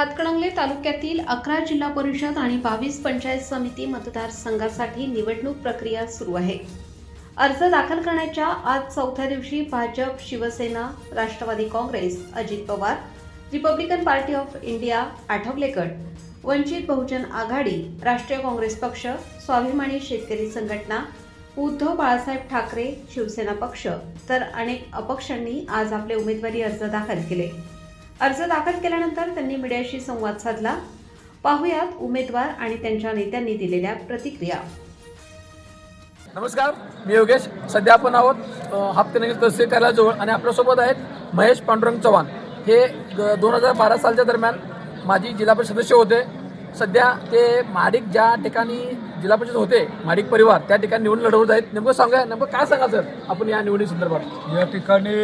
हातकणंगले तालुक्यातील अकरा जिल्हा परिषद आणि बावीस पंचायत समिती मतदारसंघासाठी निवडणूक प्रक्रिया सुरू आहे. अर्ज दाखल करण्याच्या आज चौथ्या दिवशी Bhajap Shiv Sena Rashtrawadi Congress Ajit Pawar Republican party of India Athawale गट वंचित बहुजन आघाडी राष्ट्रीय काँग्रेस पक्ष स्वाभिमानी शेतकरी संघटना उद्धव बाळासाहेब ठाकरे शिवसेना पक्ष तर अनेक अपक्षांनी आज आपले उमेदवारी अर्ज दाखल केले. अर्ज दाखल केल्यानंतर त्यांनी मीडियाशी संवाद साधला. पाहुयात उमेदवार आणि त्यांच्या नेत्यांनी दिलेल्या प्रतिक्रिया. नमस्कार मी योगेश. सध्या आपण आहोत हप्तेनगर तहसील कार्यालयाजवळ आणि आपल्यासोबत आहेत महेश पांडुरंग चव्हाण. हे दोन हजार बारा सालच्या दरम्यान माजी जिल्हा परिषद सदस्य होते. सध्या ते माडिक ज्या ठिकाणी जिल्हा परिषद होते माडिक परिवार त्या ठिकाणी निवडून लढवत आहेत. नेमकं सांगा नेमकं काय सांगा सर आपण या निवडणी संदर्भात या ठिकाणी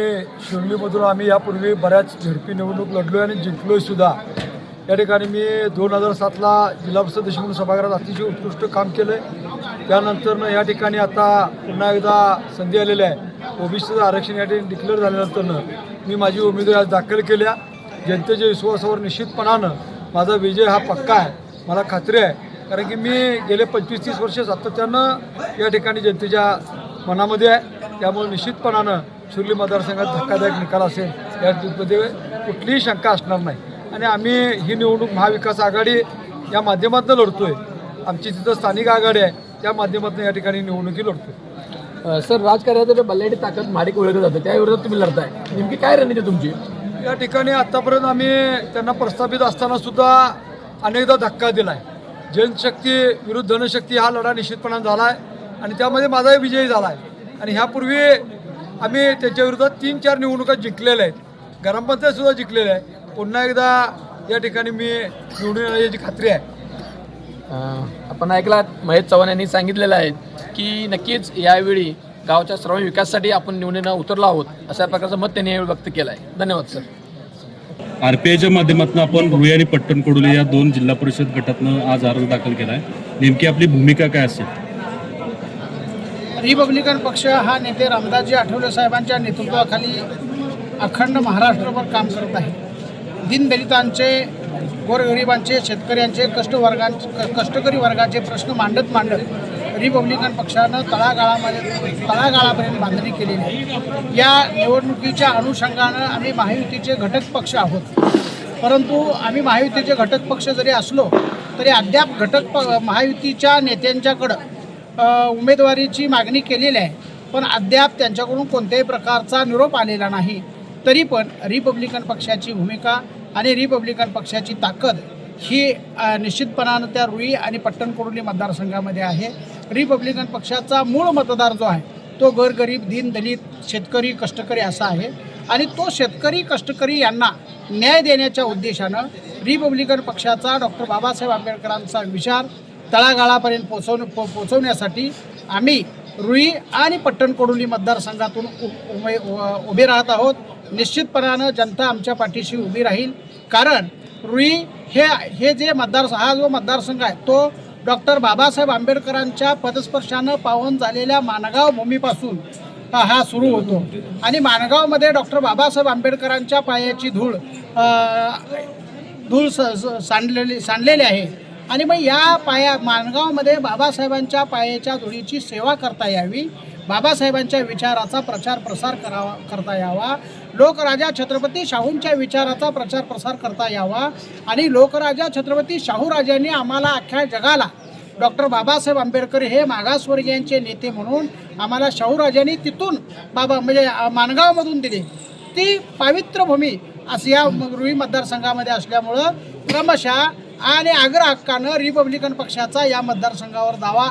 शिवलीमधून आम्ही यापूर्वी बऱ्याच झडपी निवडणूक लढलोय आणि जिंकलोय सुद्धा. या ठिकाणी मी दोन हजार सातला जिल्हा परिषद सदस्य म्हणून सभागृहात अतिशय उत्कृष्ट काम केलं आहे त्यानंतरनं या ठिकाणी आता पुन्हा एकदा संधी आलेली आहे. ओबीसीचं आरक्षण या ठिकाणी डिक्लेअर झाल्यानंतरनं मी माझी उमेदवारी आज दाखल केल्या. जनतेच्या विश्वासावर निश्चितपणानं माझा विजय हा पक्का आहे. मला खात्री आहे. कारण की मी गेले पंचवीस तीस वर्ष सातत्यानं या ठिकाणी जनतेच्या मनामध्ये आहे. त्यामुळे निश्चितपणानं शिर्ली मतदारसंघात धक्कादायक निकाल असेल यामध्ये कुठलीही शंका असणार नाही. आणि आम्ही ही निवडणूक महाविकास आघाडी या माध्यमातून लढतो आहे आमची तिथं स्थानिक आघाडी आहे त्या माध्यमातून या ठिकाणी निवडणुकी लढतो सर राजकारणाचं बल्ल्याची ताकद माडिक ओळखलं जातं त्याविरोधात तुम्ही लढताय. नेमकी काय रणनीती तुमची? या ठिकाणी आत्तापर्यंत आम्ही त्यांना प्रस्थापित असताना सुद्धा अनेकदा धक्का दिला आहे जनशक्ती विरुद्ध धनशक्ती हा लढा निश्चितपणाने झाला आहे आणि त्यामध्ये माझाही विजयी झाला आहे आणि ह्यापूर्वी आम्ही त्याच्या तीन चार निवडणुका जिंकलेल्या आहेत. ग्रामपंचायत सुद्धा जिंकलेल्या आहे पुन्हा एकदा या ठिकाणी मी निवडून येण्याची खात्री आहे. आपण ऐकलात महेश चव्हाण यांनी सांगितलेलं आहे की नक्कीच यावेळी गावच्या सर्व विकासासाठी आपण निवडणं उतरलो आहोत अशा प्रकारचं मत त्यांनी यावेळी व्यक्त केलं आहे धन्यवाद सर. आरपीआयच्या माध्यमातून आपण रुई आणि पट्टणकोडोली या दोन जिल्हा परिषद गटातनं आज अर्ज दाखल केला आहे नेमकी आपली भूमिका काय असेल? रिपब्लिकन पक्ष हा नेते रामदासजी आठवले साहेबांच्या नेतृत्वाखाली अखंड महाराष्ट्रभर काम करत आहे. दिनदलितांचे गोरगरिबांचे शेतकऱ्यांचे कष्टवर्गांचे कष्टकरी वर्गाचे प्रश्न मांडत मांडत रिपब्लिकन पक्षानं तळागाळामध्ये तळागाळापर्यंत बांधणी केलेली आहे या निवडणुकीच्या अनुषंगानं आम्ही महायुतीचे घटक पक्ष आहोत. परंतु आम्ही महायुतीचे घटक पक्ष जरी असलो तरी अद्याप घटक प महायुतीच्या नेत्यांच्याकडं उमेदवारीची मागणी केलेली आहे. पण अद्याप त्यांच्याकडून कोणत्याही प्रकारचा निरोप आलेला नाही. तरी पण रिपब्लिकन पक्षाची भूमिका आणि रिपब्लिकन पक्षाची ताकद ही निश्चितपणानं त्या रुई आणि पट्टणकोडोली मतदारसंघामध्ये आहे. रिपब्लिकन पक्षाचा मूळ मतदार जो आहे तो गोरगरीब दीनदलित शेतकरी कष्टकरी असा आहे. आणि तो शेतकरी कष्टकरी यांना न्याय देण्याच्या उद्देशानं रिपब्लिकन पक्षाचा डॉक्टर बाबासाहेब आंबेडकरांचा विचार तळागाळापर्यंत पोचव पो पोचवण्यासाठी आम्ही रुई आणि पट्टणकोडोली मतदारसंघातून उमे उ- उभे राहत आहोत. निश्चितपणानं जनता आमच्या पाठीशी उभी राहील. कारण रुई हे हे जे मतदार हा जो मतदारसंघ आहे तो डॉक्टर बाबासाहेब आंबेडकरांच्या पदस्पर्शानं पावन झालेल्या मानगाव भूमीपासून हा सुरू होतो. आणि मानगावमध्ये डॉक्टर बाबासाहेब आंबेडकरांच्या पायाची धूळ धूळ स स- सांडलेली सांडलेली आहे. आणि मग या पाया मानगावमध्ये बाबासाहेबांच्या पायाच्या धुळीची सेवा करता यावी बाबासाहेबांच्या विचाराचा प्रचार प्रसार करावा करता यावा लोकराजा छत्रपती शाहूंच्या विचाराचा प्रचार प्रसार करता यावा आणि लोकराजा छत्रपती शाहूराजांनी आम्हाला अख्ख्या जगाला डॉक्टर बाबासाहेब आंबेडकर हे मागासवर्गीयांचे नेते म्हणून आम्हाला शाहूराजांनी तिथून बाबा म्हणजे माणगावमधून दिली. ती पावित्र भूमी असं या रुई मतदारसंघामध्ये असल्यामुळं क्रमशः आणि आग्रा हक्कानं रिपब्लिकन पक्षाचा या मतदारसंघावर दावा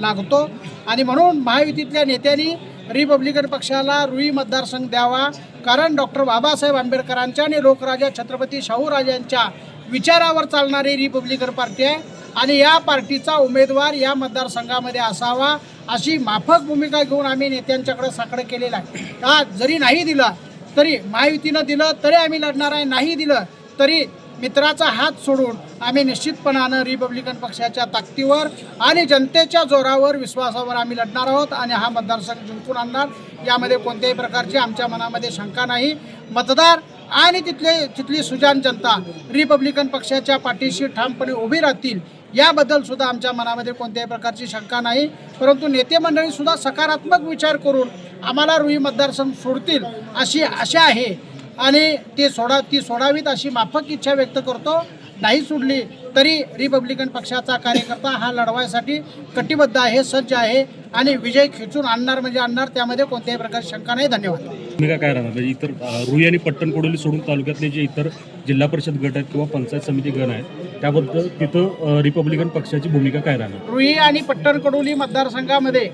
लागतो. आणि म्हणून महायुतीतल्या नेत्यांनी रिपब्लिकन पक्षाला रुई मतदारसंघ द्यावा. कारण डॉक्टर बाबासाहेब आंबेडकरांच्या आणि लोकराजा छत्रपती शाहूराजांच्या विचारावर चालणारी रिपब्लिकन पार्टी आहे. आणि या पार्टीचा उमेदवार या मतदारसंघामध्ये असावा अशी माफक भूमिका घेऊन आम्ही नेत्यांच्याकडे साकडं केलेलं आहे. का जरी नाही दिलं तरी महायुतीनं दिलं तरी आम्ही लढणार आहे. नाही दिलं तरी मित्राचा हात सोडून आम्ही निश्चितपणानं रिपब्लिकन पक्षाच्या ताकदीवर आणि जनतेच्या जोरावर विश्वासावर आम्ही लढणार आहोत आणि हा मतदारसंघ जिंकून आणणार. यामध्ये कोणत्याही प्रकारची आमच्या मनामध्ये शंका नाही. मतदार आणि तिथले तिथली सुजान जनता रिपब्लिकन पक्षाच्या पाठीशी ठामपणे उभी राहतील याबद्दल सुद्धा आमच्या मनामध्ये कोणत्याही प्रकारची शंका नाही. परंतु नेते मंडळी सुद्धा सकारात्मक विचार करून आम्हाला रुई मतदारसंघ सोडतील अशी आशा आहे. आणि ते सोडा ती सोडावीत अशी माफक इच्छा व्यक्त करतो. नाही सोडली तरी रिपब्लिकन पक्षाचा कार्यकर्ता हा लढवायसाठी कटिबद्ध आहे सज्ज आहे आणि विजय खेचून आणणार म्हणजे आणणार त्यामध्ये कोणत्याही प्रकारची शंका नाही. धन्यवाद. भूमिका काय राहणार? म्हणजे इतर रुई आणि पट्टण कोडोली सोडून तालुक्यातले जे इतर जिल्हा परिषद गट आहेत किंवा पंचायत समिती गण आहेत त्याबद्दल तिथं रिपब्लिकन पक्षाची भूमिका काय राहणार? रुई आणि पट्टण कडोली मतदारसंघामध्ये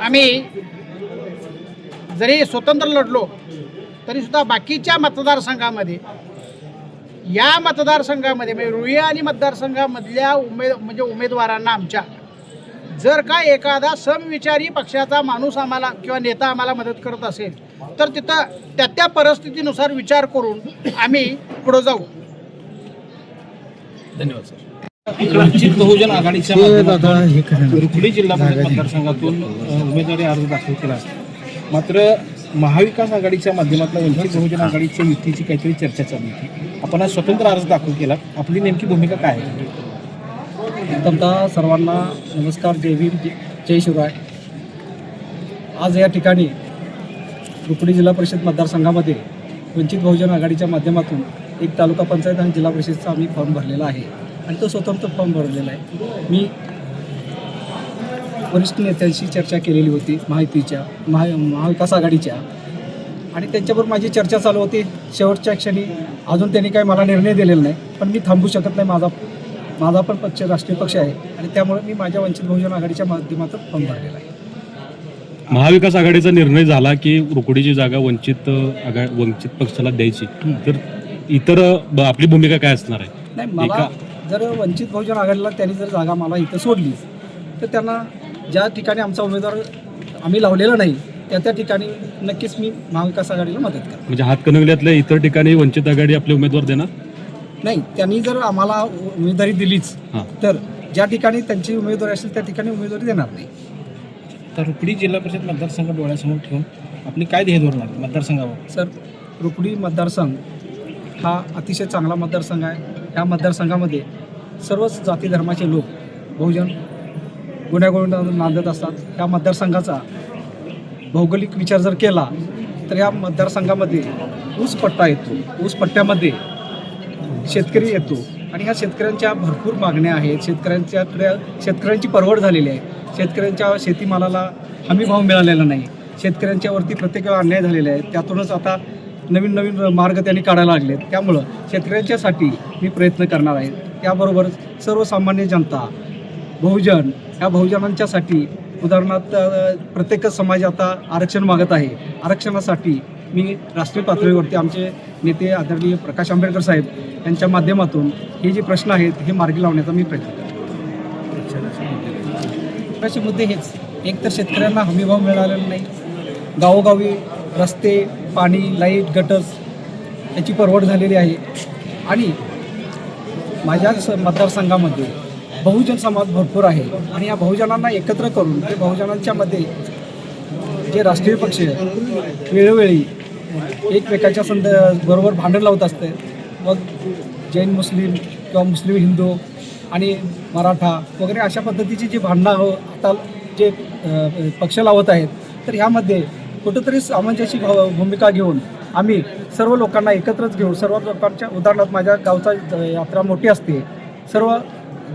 आम्ही जरी स्वतंत्र लढलो तरी सुद्धा बाकीच्या मतदारसंघामध्ये या मतदारसंघामध्ये म्हणजे रुई आणि मतदारसंघामधल्या उमेद म्हणजे उमेदवारांना आमच्या जर का एखादा समविचारी पक्षाचा माणूस आम्हाला किंवा नेता आम्हाला मदत करत असेल तर तिथं त्या त्या परिस्थितीनुसार विचार करून आम्ही पुढं जाऊ. धन्यवाद सर. वंचित बहुजन आघाडीच्या रुकडी जिल्हा परिषद मतदारसंघातून उमेदवारी अर्ज दाखल केला. आहे. मात्र महाविकास आघाडीच्या माध्यमातून वंचित बहुजन आघाडीच्या युतीची काहीतरी चर्चा चालू होती. आपण आज स्वतंत्र अर्ज दाखल केला आपली नेमकी भूमिका काय आहे? प्रथमतः सर्वांना नमस्कार. जय भीम जय- शिवराय. आज या ठिकाणी रुकडी जिल्हा परिषद मतदारसंघामध्ये वंचित बहुजन आघाडीच्या माध्यमातून एक तालुका पंचायत आणि जिल्हा परिषदचा आम्ही फॉर्म भरलेला आहे. आणि तो स्वतंत्र फॉर्म भरलेला आहे. मी वरिष्ठ नेत्यांशी चर्चा केलेली होती माहितीच्या महा महाविकास आघाडीच्या. आणि त्यांच्याबरोबर माझी चर्चा चालू होती. शेवटच्या क्षणी अजून त्यांनी काही मला निर्णय दिलेला नाही पण मी थांबू शकत नाही. माझा माझा पण पक्ष राष्ट्रीय पक्ष आहे. आणि त्यामुळे मी माझ्या वंचित बहुजन आघाडीच्या माध्यमातून फॉर्म भरलेला आहे. महाविकास आघाडीचा निर्णय झाला की रुकडीची जागा वंचित अ, आघा वंचित पक्षाला द्यायची. तर इतर आपली भूमिका काय असणार आहे? नाही मला जर वंचित बहुजन आघाडीला त्यांनी जर जागा मला इथं सोडली तर त्यांना ज्या ठिकाणी आमचा उमेदवार आम्ही लावलेला नाही त्या त्या ठिकाणी नक्कीच मी महाविकास आघाडीला मदत करेन म्हणजे हातकणंगल्यातल्या इतर ठिकाणी वंचित आघाडी आपले उमेदवार देणार? नाही त्यांनी जर आम्हाला उमेदवारी दिलीच हां. तर ज्या ठिकाणी त्यांची उमेदवारी असेल त्या ठिकाणी उमेदवारी देणार नाही. तर रुकडी जिल्हा परिषद मतदारसंघ डोळ्यासमोर ठेवून आपली काय ध्येय धोरण आहे मतदारसंघावर? सर रुकडी मतदारसंघ हा अतिशय चांगला मतदारसंघ आहे. या मतदारसंघामध्ये सर्वच जाती धर्माचे लोक बहुजन गुन्ह्यागोविंदा नांदत असतात. या मतदारसंघाचा भौगोलिक विचार जर केला तर या मतदारसंघामध्ये ऊस पट्टा येतो. ऊस पट्ट्यामध्ये शेतकरी येतो. आणि ह्या शेतकऱ्यांच्या भरपूर मागण्या आहेत. शेतकऱ्यांच्याकडे शेतकऱ्यांची परवड झालेली आहे. शेतकऱ्यांच्या शेतीमालाला हमी भाव मिळालेला नाही. शेतकऱ्यांच्यावरती प्रत्येक वेळा अन्याय झालेला आहे त्यातूनच आता नवीन नवीन मार्ग त्यांनी काढायला लागलेत. त्यामुळं शेतकऱ्यांच्यासाठी मी प्रयत्न करणार आहे. त्याबरोबर सर्वसामान्य जनता बहुजन ह्या बहुजनांच्यासाठी उदाहरणार्थ प्रत्येक समाज आता आरक्षण मागत आहे. आरक्षणासाठी मी राष्ट्रीय पातळीवरती आमचे नेते आदरणीय प्रकाश आंबेडकर साहेब यांच्या माध्यमातून हे जे प्रश्न आहेत हे मार्गी लावण्याचा मी प्रयत्न करतो. असे मुद्दे हेच. एक तर शेतकऱ्यांना हमीभाव मिळालेला नाही. गावोगावी रस्ते पाणी लाइट गटर्स याची परवड झालेली आहे. आणि माझ्या मतदारसंघामध्ये बहुजन समाज भरपूर आहे. आणि या बहुजनांना एकत्र करून ते बहुजनांच्या मध्ये जे राष्ट्रीय पक्ष वेळोवेळी एकमेकाच्या संद बरोबर भांडण लावत असते. मग जैन मुस्लिम किंवा मुस्लिम हिंदू आणि मराठा वगैरे अशा पद्धतीची जी भांडणं हो- आता जे पक्ष लावत आहेत तर ह्यामध्ये कुठंतरी सामंजस्य भूमिका घेऊन आम्ही सर्व लोकांना एकत्रच घेऊन सर्व लोकांच्या उदाहरणार्थ माझ्या गावचा यात्रा मोठी असते. सर्व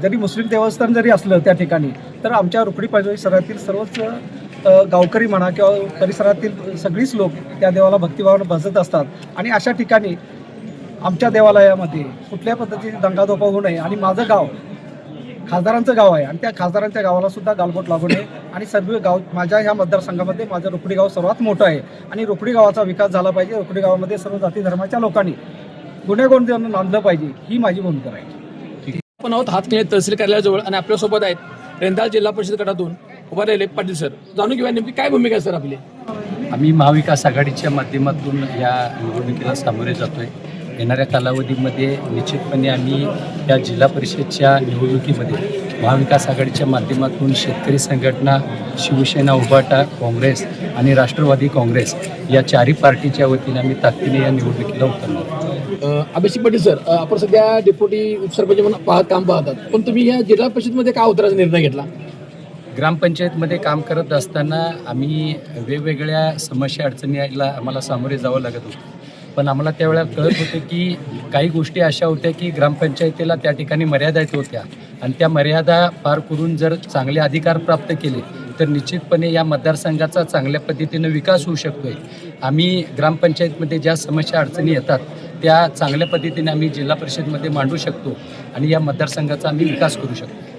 जरी मुस्लिम देवस्थान जरी असलं त्या ठिकाणी तर आमच्या रुकडी परिसरातील सर्वच गावकरी म्हणा किंवा परिसरातील सगळीच लोक त्या देवाला भक्तिभावानं भजत असतात. आणि अशा ठिकाणी आमच्या देवालयामध्ये कुठल्या पद्धतीची दंगाधोपा होऊ नये आणि माझं गाव खासदारांचं गाव आहे आणि त्या खासदारांच्या गावाला सुद्धा गालबोट लागू नये आणि सर्व गाव माझ्या ह्या मतदारसंघामध्ये माझं रुकडी गाव सर्वात मोठं आहे. आणि रुकडी गावाचा विकास झाला पाहिजे. रुकडी गावामध्ये सर्व जाती धर्माच्या लोकांनी गुन्हेगोंड नांदलं पाहिजे. ही माझी भूमिका आहे आपण आहोत हातकणे तहसील कार्यालयाजवळ आणि आपल्यासोबत आहेत रेंदाळ जिल्हा परिषद गटातून उभारलेले राहिले पाटील सर. जाणून घेऊया नेमकी काय भूमिका आहे सर आपली? आम्ही महाविकास आघाडीच्या माध्यमातून या निवडणुकीला सामोरे जातोय. येणाऱ्या कालावधीमध्ये निश्चितपणे आम्ही या जिल्हा परिषदच्या निवडणुकीमध्ये महाविकास आघाडीच्या माध्यमातून शेतकरी संघटना शिवसेना उभाटा काँग्रेस आणि राष्ट्रवादी काँग्रेस या चारही पार्टीच्या वतीने आम्ही ताकदीने या निवडणुकीला उतरणार अ, अभिषेक पाटील सर आपण सध्या डेप्युटी उपसरपंच म्हणून पाहत काम पाहतात. पण तुम्ही या जिल्हा परिषदमध्ये का उतरायचा निर्णय घेतला? ग्रामपंचायतमध्ये काम करत असताना आम्ही वेगवेगळ्या समस्या अडचणीला आम्हाला सामोरे जावं लागत होतं. पण आम्हाला त्यावेळेला कळत होते की काही गोष्टी अशा होत्या की ग्रामपंचायतीला त्या ठिकाणी मर्यादा येत होत्या. आणि त्या मर्यादा पार करून जर चांगले अधिकार प्राप्त केले तर निश्चितपणे या मतदारसंघाचा चांगल्या पद्धतीनं विकास होऊ शकतोय. आम्ही ग्रामपंचायतमध्ये ज्या समस्या अडचणी येतात त्या चांगल्या पद्धतीने आम्ही जिल्हा परिषदमध्ये मांडू शकतो आणि या मतदारसंघाचा आम्ही विकास करू शकतो.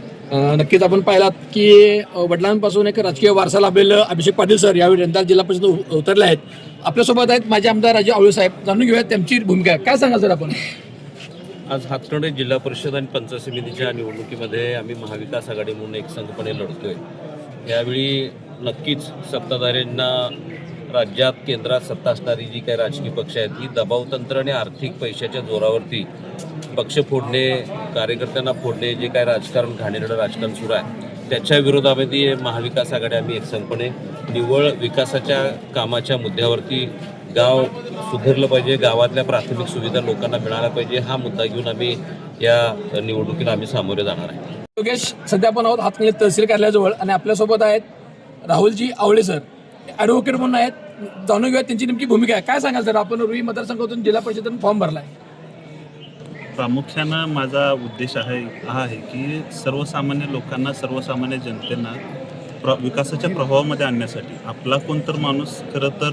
नक्कीच आपण पाहिलात की वडिलांपासून एक राजकीय वारसा लाभलेलं अभिषेक पाटील सर यावेळी यंदा जिल्हा परिषद उतरले आहेत. आपल्यासोबत आहेत माझे आमदार राजे आवळे साहेब. जाणून घेऊया त्यांची भूमिका. काय सांगाल सर आपण? आज हातकणंगले जिल्हा परिषद आणि पंचायत समितीच्या निवडणुकीमध्ये आम्ही महाविकास आघाडी म्हणून एक संघपणे लढतोय. यावेळी नक्कीच सत्ताधाऱ्यांना राज्यात केंद्रात सत्ता असणारी जी काही राजकीय पक्ष आहेत ही दबावतंत्र आणि आर्थिक पैशाच्या जोरावरती पक्ष फोडणे कार्यकर्त्यांना फोडणे जे काय राजकारण घाणेरडं राजकारण सुरू आहे त्याच्या विरोधामध्ये महाविकास आघाडी आम्ही एकसंगपणे निव्वळ विकासाच्या कामाच्या मुद्द्यावरती गाव सुधारलं पाहिजे गावातल्या प्राथमिक सुविधा लोकांना मिळाल्या पाहिजे हा मुद्दा घेऊन आम्ही या निवडणुकीला आम्ही सामोरे जाणार आहे. योगेश सध्या आपण आहोत हातकणंगले तहसील कार्यालयाजवळ आणि आपल्यासोबत आहेत राहुलजी आवळे सर. ॲडव्होकेट म्हणून आहेत. जाणून घेऊया त्यांची नेमकी भूमिका आहे. काय सांगाल सर? आपण रुई मतदारसंघातून जिल्हा परिषदेतून फॉर्म भरलाय. प्रामुख्यानं माझा उद्देश आहे हा आहे की सर्वसामान्य लोकांना सर्वसामान्य जनतेना प्र विकासाच्या प्रभावामध्ये आणण्यासाठी आपला कोणतर माणूस खरं तर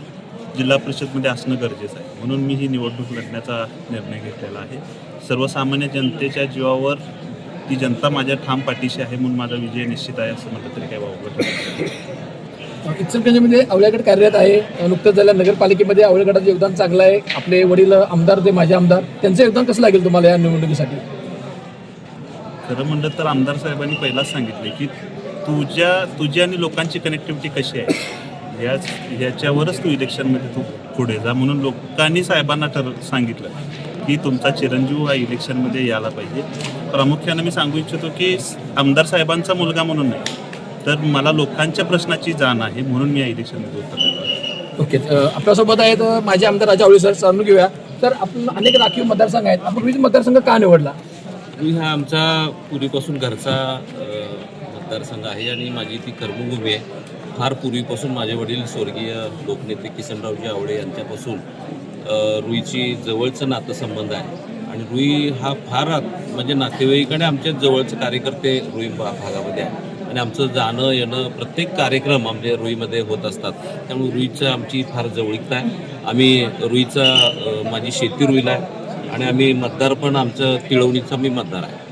जिल्हा परिषदमध्ये असणं गरजेचं आहे. म्हणून मी ही निवडणूक लढण्याचा निर्णय घेतलेला आहे. सर्वसामान्य जनतेच्या जीवावर ती जनता माझ्या ठाम पाठीशी आहे म्हणून माझा विजय निश्चित आहे असं म्हटलं तरी काही वावगत इचलकरंजीमध्ये आवळ्यागड कार्यरत आहे. नुकतंच झाल्या नगरपालिकेमध्ये आवळ्यागडाचं योगदान चांगलं आहे. आपले वडील आमदार ते माझे आमदार त्यांचं योगदान कसं लागेल तुम्हाला या निवडणुकीसाठी? खरं म्हणलं तर आमदार साहेबांनी पहिलाच सांगितले की तुझ्या तुझी आणि लोकांची कनेक्टिव्हिटी कशी आहे? याच ह्याच्यावरच तू इलेक्शनमध्ये तू पुढे जा म्हणून लोकांनी साहेबांना ठर सांगितलं की तुमचा चिरंजीव हा इलेक्शनमध्ये यायला पाहिजे. प्रामुख्यानं मी सांगू इच्छितो की आमदार साहेबांचा मुलगा म्हणून नाही तर मला लोकांच्या प्रश्नाची जाण आहे म्हणून मी या इलेक्शनमध्ये आहे ओके अ, आपल्यासोबत आहेत माझे आमदार राजा आवळे सर जाणून घेऊया. तर आपण अनेक राखीव मतदारसंघ आहेत. आपण रुई मतदारसंघ का निवडला? मी हा आमचा पूर्वीपासून घरचा मतदारसंघ आहे आणि माझी ती कर्मभूमी आहे. फार पूर्वीपासून माझे वडील स्वर्गीय लोकनेते किसनरावजी आवळे यांच्यापासून रुईची जवळचं नातेसंबंध आहे. आणि रुई हा फार म्हणजे नातेवाईक आणि आमच्या जवळचे कार्यकर्ते रुई भा- भागामध्ये आहे आणि आमचं जाणं येणं प्रत्येक कार्यक्रम आमच्या रुईमध्ये होत असतात. त्यामुळे रुईचं आमची फार जवळीकता आहे. आम्ही रुईचा माझी शेती रुईला आहे. आणि आम्ही मतदार पण आमचं तिळवणीचा मी मतदार आहे.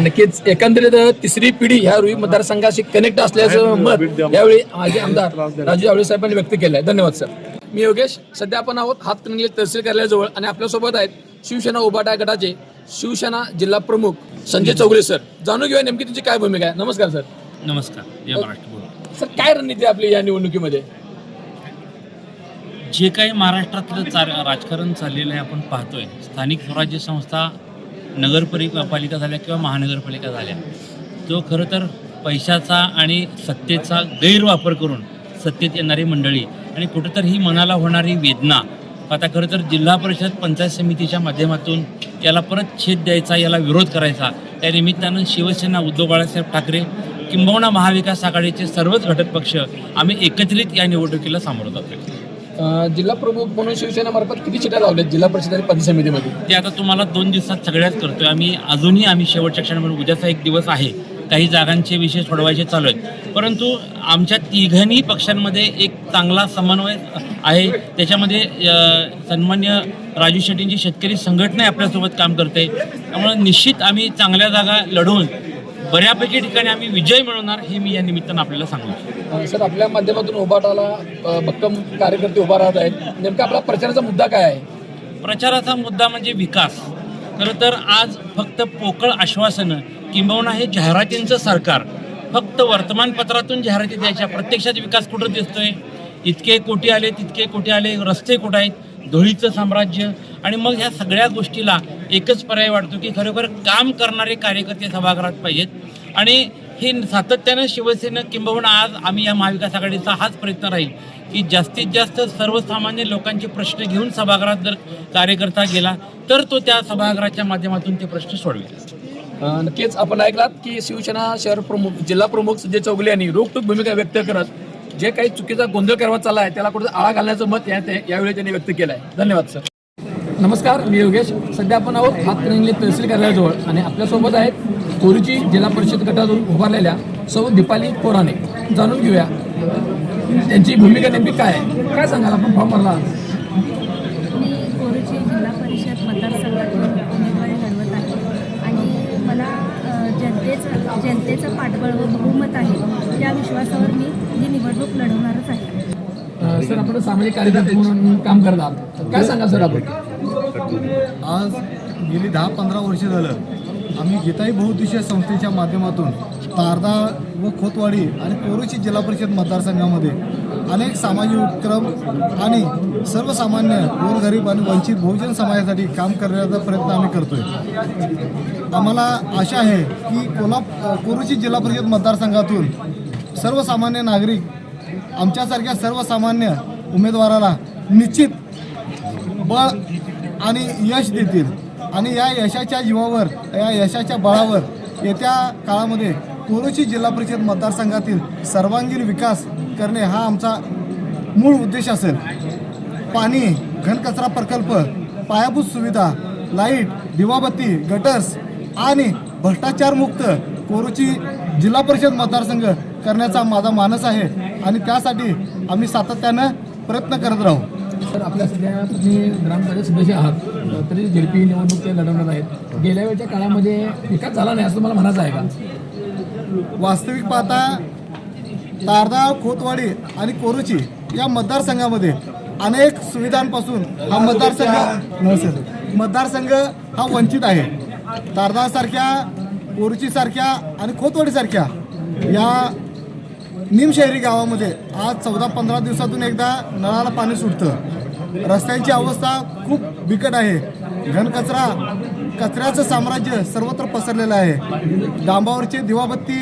नक्कीच. एकंदरीत तिसरी पिढी ह्या रुई मतदारसंघाशी कनेक्ट असल्याचं मत यावेळी माझे आमदार राजू आवळे साहेबांनी व्यक्त केलं आहे धन्यवाद सर. मी योगेश. सध्या आपण आहोत हातकणंगले तहसील कार्यालयाजवळ आणि आपल्यासोबत आहेत शिवसेना उभाटा गटाचे शिवसेना जिल्हा प्रमुख संजय चौगुले सर जाणून घेऊया नेमकी तुमची काय भूमिका आहे. नमस्कार सर. नमस्कार या महाराष्ट्र बोला. सर काय रणनीती आहे आपली या निवडणुकीमध्ये? जे काही महाराष्ट्रातलं चा राजकारण चाललेलं आहे आपण पाहतोय. स्थानिक स्वराज्य संस्था नगरपालिका झाल्या किंवा महानगरपालिका झाल्या. तो खरं तर पैशाचा आणि सत्तेचा गैरवापर करून सत्तेत येणारी मंडळी आणि कुठंतरी ही मनाला होणारी वेदना आता खरं तर जिल्हा परिषद पंचायत समितीच्या माध्यमातून याला परत छेद द्यायचा याला विरोध करायचा त्या निमित्तानं शिवसेना उद्धव बाळासाहेब ठाकरे किंबहुना महाविकास आघाडीचे सर्वच घटक पक्ष आम्ही एकत्रित या निवडणुकीला सामोरं जातोय. अ, जिल्हा प्रमुख म्हणून शिवसेनेमार्फत किती चिठ्ठ्या लावल्यात जिल्हा परिषद आणि पंचायत समितीमध्ये? ते आता तुम्हाला दोन दिवसात सगळ्याच करतोय. आम्ही अजूनही आम्ही शेवटच्या क्षणामध्ये उद्याचा एक दिवस आहे. काही जागांचे विषय सोडवायचे चालू आहेत. परंतु आमच्या तिघांनी पक्षांमध्ये एक चांगला समन्वय आहे. त्याच्यामध्ये सन्मान्य राजू शेट्टींची शेतकरी संघटना आपल्यासोबत काम करते. त्यामुळे निश्चित आम्ही चांगल्या जागा लढवून बऱ्यापैकी ठिकाणी आम्ही विजय मिळवणार हे मी या निमित्तानं आपल्याला सांगू सर आपल्या माध्यमातून उभाटाला भक्कम कार्यकर्ते उभा राहत आहेत. नेमका आपला प्रचाराचा मुद्दा काय आहे? प्रचाराचा मुद्दा म्हणजे विकास. खरं तर आज फक्त पोकळ आश्वासनं किंबहुना हे जाहिरातींचं सरकार फक्त वर्तमानपत्रातून जाहिराती द्यायच्या प्रत्यक्षात विकास कुठं दिसतोय? इतके कोटी आले तितके कोटी आले रस्ते कुठे आहेत? धुळीचं साम्राज्य. आणि मग ह्या सगळ्या गोष्टीला एकच पर्याय वाटतो की खरोखर काम करणारे कार्यकर्ते सभागृहात पाहिजेत. आणि हे सातत्यानं शिवसेना किंबहुना आज आम्ही या महाविकास आघाडीचा हाच प्रयत्न राहील की जास्तीत जास्त सर्वसामान्य लोकांचे प्रश्न घेऊन सभागृहात जर कार्यकर्ता गेला तर तो त्या सभागृहाच्या माध्यमातून ते प्रश्न सोडवेल. नक्कीच आपण ऐकलात की शिवसेना शहर प्रमुख जिल्हा प्रमुख संजय चौगले यांनी रोखटोक भूमिका व्यक्त करत जे काही चुकीचा गोंधळ करवा चालला आहे त्याला कुठे आळा घालण्याचं मत यावेळी त्यांनी व्यक्त केलं आहे धन्यवाद सर. नमस्कार मी योगेश. सध्या आपण आहोत हातकणंगले तहसील कार्यालयाजवळ आणि आपल्यासोबत आहेत कोरीची जिल्हा परिषद गटातून उभारलेल्या सौ दीपाली कोराने. जाणून घेऊया त्यांची भूमिका नेमकी काय आहे? काय सांगाल आपण? फॉर्म भरला मी कोरुची जिल्हा परिषद मतदारसंघातून उमेदवारी लढवत आहे आणि मला अ, जनतेचं पाठबळ व बहुमत आहे त्या विश्वासावर मी ही निवडणूक लढवणारच आहे. सर आपण सामाजिक कार्यकर्ते म्हणून काम करतात. काय सांगा सर आपण? आज गेली दहा पंधरा वर्ष झालं आम्ही गीताई बहुउद्देशीय संस्थेच्या माध्यमातून तारदा व खोतवाडी आणि कोरोची जिल्हा परिषद मतदारसंघामध्ये अनेक सामाजिक उपक्रम आणि सर्वसामान्य गोरगरीब आणि वंचित बहुजन समाजासाठी काम करण्याचा प्रयत्न आम्ही करतोय. आम्हाला आशा आहे की कोल्हाप कोरोची जिल्हा परिषद मतदारसंघातून सर्वसामान्य नागरिक आमच्यासारख्या सर्वसामान्य उमेदवाराला निश्चित बळ आणि यश देतील. आणि या यशाच्या जीवावर या यशाच्या बळावर येत्या काळामध्ये कोरोची जिल्हा परिषद मतदारसंघातील सर्वांगीण विकास करणे हा आमचा मूळ उद्देश असेल. पाणी घनकचरा प्रकल्प पायाभूत सुविधा लाइट दिवाबत्ती गटर्स आणि भ्रष्टाचारमुक्त कोरोची जिल्हा परिषद मतदारसंघ करण्याचा माझा मानस आहे आणि त्यासाठी आम्ही सातत्यानं प्रयत्न करत राहू. तर आपल्या सध्या तुम्ही ग्रामपंचायत सदस्य आहात. तरी झेडपी निवडणूक ते लढवणार आहेत. गेल्या वेळच्या काळामध्ये विकास झाला नाही असं तुम्हाला म्हणायचं आहे का? वास्तविक पाहता तारदाळ खोतवाडी आणि कोरुची या मतदारसंघामध्ये अनेक सुविधांपासून हा मतदारसंघ नसेल. मतदारसंघ हा वंचित आहे. तारदाळसारख्या कोरुचीसारख्या आणि खोतवाडीसारख्या या निमशहरी गावामध्ये आज चौदा पंधरा दिवसातून एकदा नळाला पाणी सुटतं. रस्त्यांची अवस्था खूप बिकट आहे. घनकचरा कचऱ्याचं साम्राज्य सर्वत्र पसरलेलं आहे. डांबावरचे दिवाबत्ती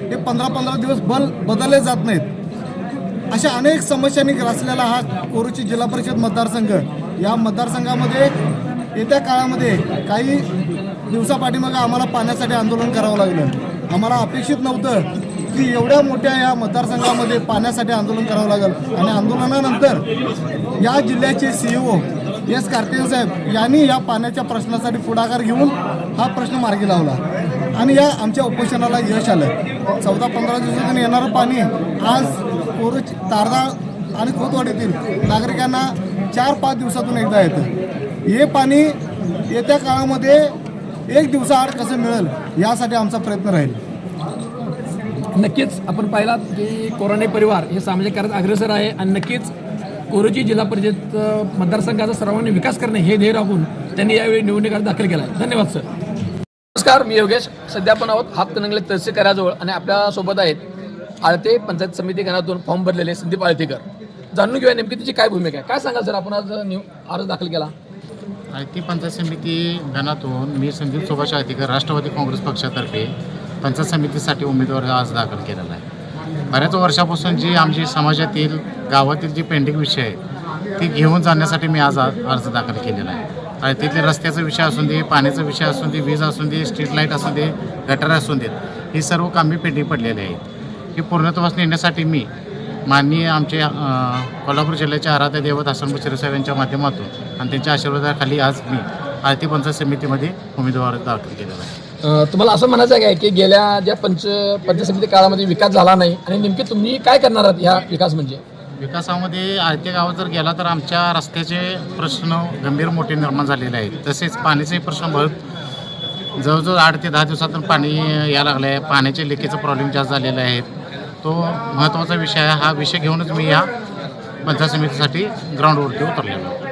हे पंधरा पंधरा दिवस बल बदलले जात नाहीत. अशा अनेक समस्यांनी ग्रासलेला हा कोरुची जिल्हा परिषद मतदारसंघ. या मतदारसंघामध्ये येत्या काळामध्ये काही दिवसापाठीमागं आम्हाला पाण्यासाठी आंदोलन करावं लागलं. आम्हाला अपेक्षित नव्हतं की एवढ्या मोठ्या या मतदारसंघामध्ये पाण्यासाठी आंदोलन करावं लागेल. आणि आंदोलनानंतर या जिल्ह्याचे C O S Kartik saheb यांनी या पाण्याच्या प्रश्नासाठी पुढाकार घेऊन हा प्रश्न मार्गी लावला. आणि या आमच्या उपोषणाला यश आलं. चौदा पंधरा दिवसातून येणारं पाणी आज कोरुच तारदा आणि खोतवाडीतील नागरिकांना चार पाच दिवसातून एकदा येतं. हे पाणी येत्या काळामध्ये एक दिवसाआड कसं मिळेल यासाठी आमचा प्रयत्न राहील. नक्कीच आपण पाहिलात की कोराणे परिवार हे सामाजिक कार्यात अग्रेसर आहे आणि नक्कीच कोरोची जिल्हा परिषद मतदारसंघाचा सर्वांनी विकास करणे हे ध्येय राखून त्यांनी यावेळी निवडणुकीत दाखल केला आहे धन्यवाद सर. नमस्कार मी योगेश. सध्या आपण आहोत हातकणंगले तहसील कार्याजवळ आणि आपल्यासोबत आहेत आळते पंचायत समिती गणातून फॉर्म भरलेले संदीप आळतेकर. जाणून घेऊया नेमकी तिची काय भूमिका आहे. काय सांगाल सर आपण आज न्यू अर्ज दाखल केला? आयती पंचायत समिती गणातून मी संदीप सुभाष आयतीकर राष्ट्रवादी काँग्रेस पक्षातर्फे पंचायत समितीसाठी उमेदवारी आज दाखल केलेला आहे. बऱ्याच वर्षापासून जी आमची समाजातील गावातील जी पेंडिंग विषय आहे ती घेऊन जाण्यासाठी मी आज अर्ज दाखल केलेला आहे. तिथले रस्त्याचा विषय असून दे पाण्याचा विषय असून दे वीज असून दे स्ट्रीट लाइट असून दे गटर असून देत ही सर्व कामे पेंडिंग पडलेली आहेत. ही पूर्णत्वास नेण्यासाठी मी माननीय आमचे कोल्हापूर जिल्ह्याचे आराध्य देवत हसन शिरसाहेब यांच्या माध्यमातून आणि त्यांच्या आशीर्वादाखाली आज मी आरती पंचायत समितीमध्ये उमेदवार दाखल केलेला आहे. तुम्हाला असं म्हणायचं आहे काय की गेल्या ज्या पंच पंचायत समिती काळामध्ये विकास झाला नाही आणि नेमके तुम्ही काय करणार आहात ह्या विकास म्हणजे? विकासामध्ये आरत्या गावात जर गेला तर आमच्या रस्त्याचे प्रश्न गंभीर मोठे निर्माण झालेले आहेत. तसेच पाण्याचे प्रश्न भरत जवळजवळ आठ ते दहा दिवसातून पाणी यायला लागलं आहे. पाण्याचे लेकीचा प्रॉब्लेम जास्त झालेला आहे तो महत्त्वाचा विषय आहे. हा विषय घेऊनच मी या पंचायत समितीसाठी ग्राउंडवरती उतरलेलो आहे.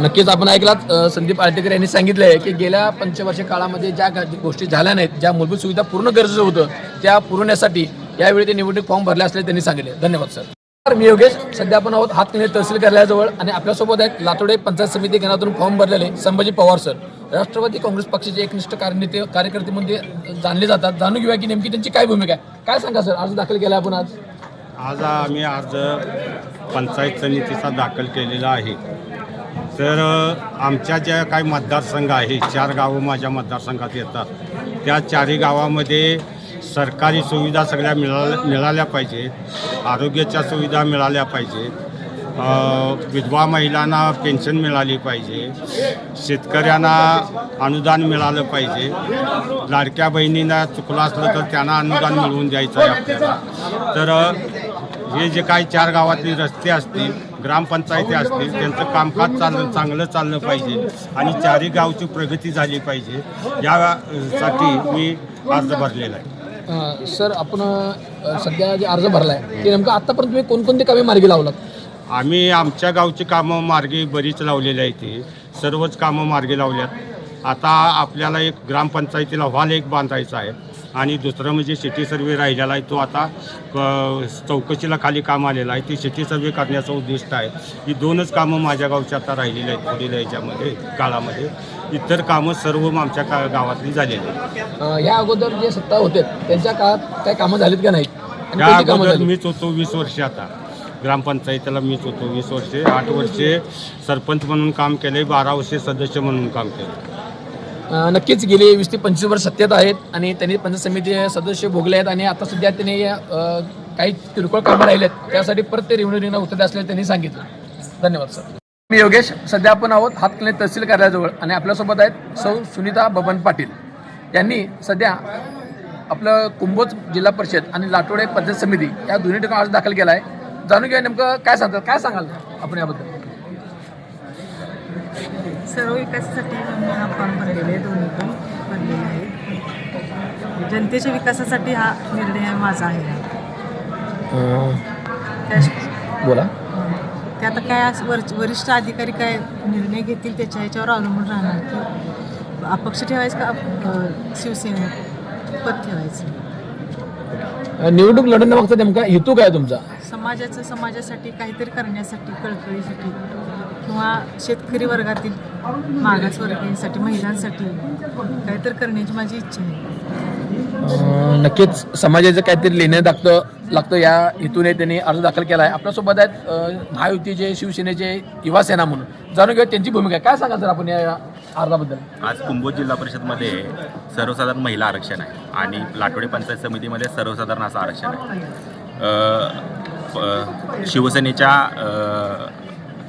नक्कीच आपण ऐकलात संदीप आळतेकर यांनी सांगितलं आहे की गेल्या पंचवर्ष काळामध्ये ज्या गोष्टी झाल्या नाहीत ज्या मूलभूत सुविधा पूर्ण गरजेचं होतं त्या पुरवण्यासाठी यावेळी ते निवडणूक फॉर्म भरले असल्याचे त्यांनी सांगितले. धन्यवाद सर. तर मी योगेश सध्या आपण आहोत हातकणे तहसील कार्यालयाजवळ आणि आपल्यासोबत आहेत लातोडे पंचायत समिती गणातून फॉर्म भरलेले संभाजी पवार सर. राष्ट्रवादी काँग्रेस पक्षाचे एकनिष्ठ कार्यनेते कार्यकर्ते म्हणजे जाणले जातात. जाणून घेऊया की नेमकी त्यांची काय भूमिका आहे. काय सांगा सर? अर्ज दाखल केला आपण आज. आज आम्ही अर्ज पंचायत समितीचा दाखल केलेला आहे. तर आमच्या ज्या काही मतदारसंघ आहे चार गावं माझ्या मतदारसंघात येतात. त्या चारही गावामध्ये सरकारी सुविधा सगळ्या मिळाल्या मिळाल्या पाहिजेत. आरोग्याच्या सुविधा मिळाल्या पाहिजेत. विधवा महिलांना पेन्शन मिळाली पाहिजे. शेतकऱ्यांना अनुदान मिळालं पाहिजे. लाडक्या बहिणींना चुकलं असलं तर त्यांना अनुदान मिळवून द्यायचं आहे आपल्याला. तर हे जे काही चार गावातले रस्ते असतील ग्रामपंचायती असतील त्यांचं कामकाज चाललं चांगलं चाललं पाहिजे आणि चारही गावची प्रगती झाली पाहिजे यासाठी मी अर्ज भरलेला आहे. अं, सर आपण अं, सध्या जे अर्ज भरलाय ते नेमकं आतापर्यंत तुम्ही कोणकोणते कामे मार्गी लावलात? आम्ही आमच्या गावची कामं मार्गी बरीच लावलेली आहे ती. सर्वच कामं मार्गी लावल्यात. आता आपल्याला एक ग्रामपंचायतीला हॉल एक बांधायचा आहे. आणि दुसरं म्हणजे सिटी सर्वे राहिलेला आहे तो आता क- चौकशीला खाली काम आलेला आहे. ती सिटी सर्वे करण्याचं उद्दिष्ट आहे. ही दोनच कामं माझ्या गावची आता राहिलेली आहेत पुढील याच्यामध्ये काळामध्ये. इतर कामं सर्व आमच्या का गावातली झालेली आहेत. या अगोदर जे सत्ता होते त्यांच्या काळात काय कामं झालीत का कोणती कामं अगोदर मीच होतो वीस वर्षे आता. ग्रामपंचायतीला मीच होतो वीस वर्षे आठ वर्षे सरपंच म्हणून काम केले बारा वर्षे सदस्य म्हणून काम केले नक्कीच गेली वीस ते पंचवीस वर्ष सत्तेत आहेत आणि त्यांनी पंचायत समिती सदस्य भोगले आहेत आणि आता सध्या त्यांनी काही किरकोळ कामं राहिले आहेत त्यासाठी परत ते रिव्हन्यूनं उत्तर असल्याचं त्यांनी सांगितलं. धन्यवाद सर. मी योगेश सध्या आपण आहोत हातकणे तहसील कार्यालयाजवळ आणि आपल्यासोबत आहेत सौ सुनीता बबन पाटील. यांनी सध्या आपलं कुंभोज जिल्हा परिषद आणि लाटोडे पंचायत समिती या दोन्ही ठिकाणी अर्ज दाखल केला आहे जाणून घ्या नेमकं काय सांगतात काय सांगाल आपण याबद्दल? सर्व विकासासाठी आम्ही हा फॉर्म भरलेला आहे दोन्ही पण भरलेले आहे. जनतेच्या विकासासाठी हा निर्णय माझा आहे. बोला. ते आता काय वर वरिष्ठ अधिकारी काय निर्णय घेतील त्याच्या ह्याच्यावर अवलंबून राहणार की अपक्ष ठेवायचं का शिवसेनेत पद ठेवायचं? निवडणूक लढवण्यामागचा नेमका हेतू काय तुमचा? समाजाचं समाजासाठी काहीतरी करण्यासाठी कळकळीसाठी. किंवा शेतकरी वर्गातील मागासवर्गीयांसाठी महिलांसाठी काहीतरी करण्याची माझी इच्छा आहे. नक्कीच समाजाचं काहीतरी लेणं लागतं लागतं. या हेतूने त्यांनी अर्ज दाखल केला आहे. आपल्यासोबत आहेत महायुतीचे शिवसेनेचे युवा सेना म्हणून. जाणून घेऊया त्यांची भूमिका. काय सांगा सर आपण या अर्जाबद्दल? आज कुंभोज जिल्हा परिषदमध्ये सर्वसाधारण महिला आरक्षण आहे आणि लाटोडे पंचायत समितीमध्ये सर्वसाधारण असं आरक्षण आहे. शिवसेनेच्या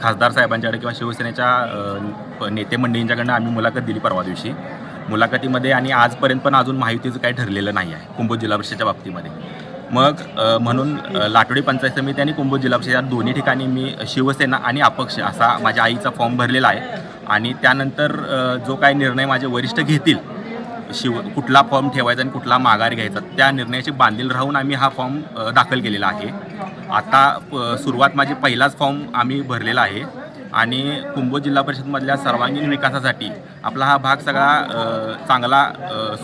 खासदार साहेबांच्याकडे किंवा शिवसेनेच्या नेते मंडळींच्याकडनं आम्ही मुलाखत दिली परवा दिवशी. मुलाखतीमध्ये आणि आजपर्यंत पण अजून माहितीचं काही ठरलेलं नाही आहे कुंभोज जिल्हा परिषदेच्या बाबतीमध्ये. मग म्हणून लाटोडी पंचायत समिती आणि कुंभोज जिल्हा परिषद या दोन्ही ठिकाणी मी शिवसेना आणि अपक्ष असा माझ्या आईचा फॉर्म भरलेला आहे. आणि त्यानंतर जो काही निर्णय माझे वरिष्ठ घेतील शिव कुठला फॉर्म ठेवायचा आणि कुठला माघार घ्यायचा त्या निर्णयाची बांधील राहून आम्ही हा फॉर्म दाखल केलेला आहे. आता सुरुवात माझी पहिलाच फॉर्म आम्ही भरलेला आहे आणि कुंभोज जिल्हा परिषदमधल्या सर्वांगीण विकासासाठी आपला हा भाग सगळा चांगला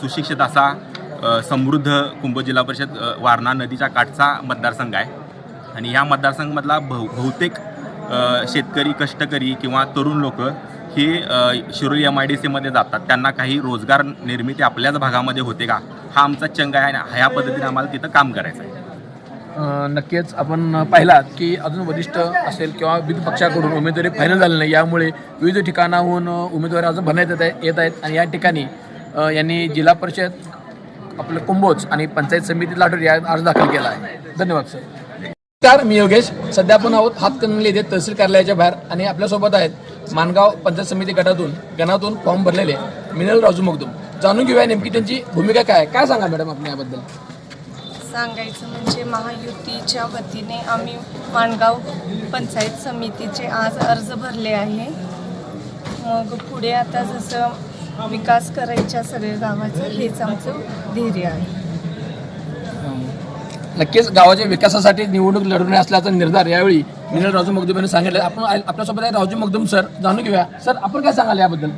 सुशिक्षित असा समृद्ध कुंभोज जिल्हा परिषद वारणा नदीच्या काठचा मतदारसंघ आहे. आणि या मतदारसंघमधला बहु बहुतेक शेतकरी कष्टकरी किंवा तरुण लोक हे शिरोली एम आय डी सीमध्ये जातात. त्यांना काही रोजगार निर्मिती आपल्याच भागामध्ये होते का? हा आमचा चंग आहे आणि ह्या पद्धतीने आम्हाला तिथं काम करायचं आहे नक्कीच. आपण पाहिलात की अजून वरिष्ठ असेल किंवा विविध पक्षाकडून उमेदवारी फायनल झाली नाही. यामुळे विविध ठिकाणाहून उमेदवारी अजून भरण्यात येत येत आहेत. आणि या ठिकाणी यांनी जिल्हा परिषद आपलं कुंभोज आणि पंचायत समिती लाटूर या अर्ज दाखल केला आहे. धन्यवाद सर नमस्कार मी योगेश. सध्या आपण आहोत हातकणंगले येथे तहसील कार्यालयाच्या बाहेर आणि आपल्यासोबत आहेत मानगाव पंचायत समिती गटातून गणातून फॉर्म भरलेले मिनल राजू मगदूम जाणून घेऊया नेमकी त्यांची भूमिका काय काय सांगा मॅडम आपण याबद्दल? सांगायचं म्हणजे महायुतीच्या वतीने आम्ही माणगाव पंचायत समितीचे आज अर्ज भरले आहे. मग पुढे आता जसं विकास करायच्या सगळ्या गावाचं हेच आमचं धैर्य आहे. नक्कीच गावाच्या विकासासाठी निवडणूक लढवणे असल्याचा निर्धार यावेळी मिनल राजू मगदूम यांनी सांगितलं. आपण आपल्यासोबत आहे राजू मगदूम सर. जाणून घेऊया. सर आपण काय सांगाल याबद्दल?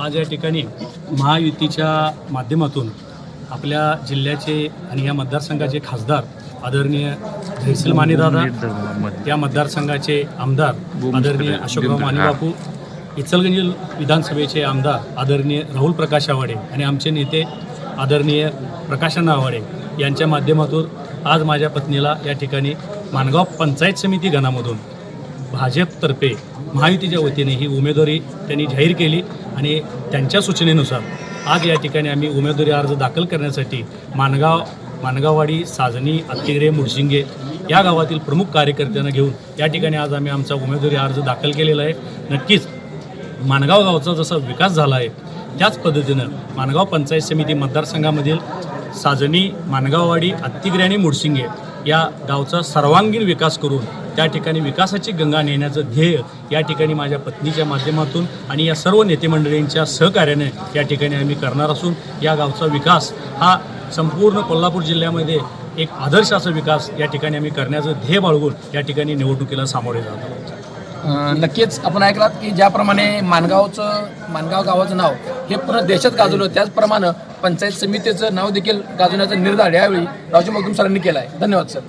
आज या ठिकाणी महायुतीच्या माध्यमातून आपल्या जिल्ह्याचे आणि या मतदारसंघाचे खासदार आदरणीय धैर्यशील मानेदादा त्या मतदारसंघाचे आमदार आदरणीय अशोकराव मानेबापू इचलगंजी विधानसभेचे आमदार आदरणीय राहुल प्रकाश आवाडे आणि आमचे नेते आदरणीय प्रकाशन आवाडे यांच्या माध्यमातून आज माझ्या पत्नीला या ठिकाणी मानगाव पंचायत समिती गणामधून भाजपतर्फे महायुतीच्या वतीने ही उमेदवारी त्यांनी जाहीर केली आणि त्यांच्या सूचनेनुसार आज या ठिकाणी आम्ही उमेदवारी अर्ज दाखल करण्यासाठी मानगाव मानगाववाडी साजणी अत्तिगरे मुडशिंगे या गावातील प्रमुख कार्यकर्त्यांना घेऊन या ठिकाणी आज आम्ही आमचा उमेदवारी अर्ज दाखल केलेला आहे. नक्कीच मानगाव गावचा जसा विकास झाला आहे त्याच पद्धतीनं मानगाव पंचायत समिती मतदारसंघामधील साजनी मानगाववाडी अत्तिगरे आणि मुडसिंगे या गावचा सर्वांगीण विकास करून त्या ठिकाणी विकासाची गंगा नेण्याचं ध्येय या ठिकाणी माझ्या पत्नीच्या माध्यमातून आणि या सर्व नेतेमंडळींच्या सहकार्याने या ठिकाणी आम्ही करणार असून या गावचा विकास हा संपूर्ण कोल्हापूर जिल्ह्यामध्ये एक आदर्श असा विकास या ठिकाणी आम्ही करण्याचं ध्येय बाळगून या ठिकाणी निवडणुकीला सामोरे जात आहोत. नक्कीच आपण ऐकलात की ज्याप्रमाणे मानगावचं मानगाव गावाचं नाव हे पूर्ण देशात गाजवलं त्याचप्रमाणे पंचायत समितीचं नाव देखील गाजवण्याचा निर्धार यावेळी रावजी मगदूम सरांनी केला आहे धन्यवाद सर.